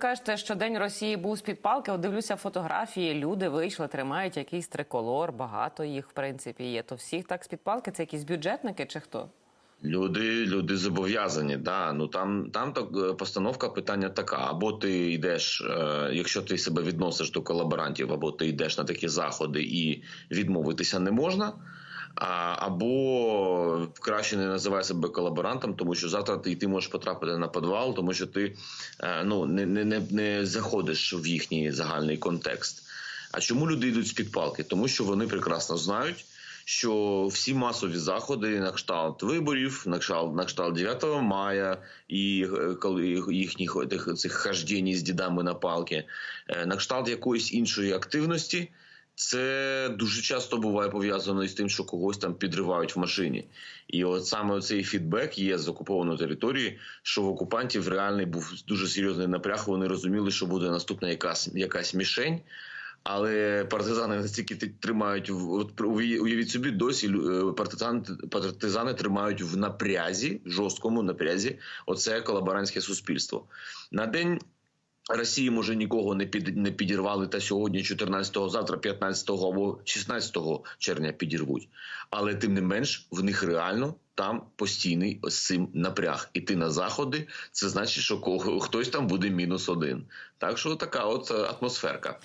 Кажете, що день Росії був з під палки. От дивлюся фотографії. Люди вийшли, тримають якийсь триколор. Багато їх в принципі є. То всіх так з під палки. Це якісь бюджетники чи хто? Люди, люди зобов'язані. Да. Ну там, там так е, постановка питання така: або ти йдеш, е, якщо ти себе відносиш до колаборантів, або ти йдеш на такі заходи і відмовитися не можна. Або краще не називай себе колаборантом, тому що завтра ти, ти можеш потрапити на підвал, тому що ти е, ну, не, не, не, заходиш в їхній загальний контекст. А чому люди йдуть з під палки? Тому що вони прекрасно знають, що всі масові заходи на кшталт виборів, на кшталт, на кшталт 9 мая і е, коли їхніх цих хождень з дідами на палки, е, на кшталт якоїсь іншої активності. Це дуже часто буває пов'язано із тим, що когось там підривають в машині, і от саме цей фідбек є з окупованої території, що в окупантів реальний був дуже серйозний напряг. Вони розуміли, що буде наступна якась якась мішень. Але партизани настільки тримають в уявіть собі, досі е, партизани, партизани тримають в напрязі, жорсткому напрязі. Оце колаборантське суспільство. На день Росії може нікого не під не підірвали. Та сьогодні, 14-го, завтра, 15-го або 16 червня підірвуть. Але тим не менш, в них реально там постійний ось цим напряг. Іти на заходи, це значить, що кого- хтось там буде мінус один. Так що така от е, атмосферка.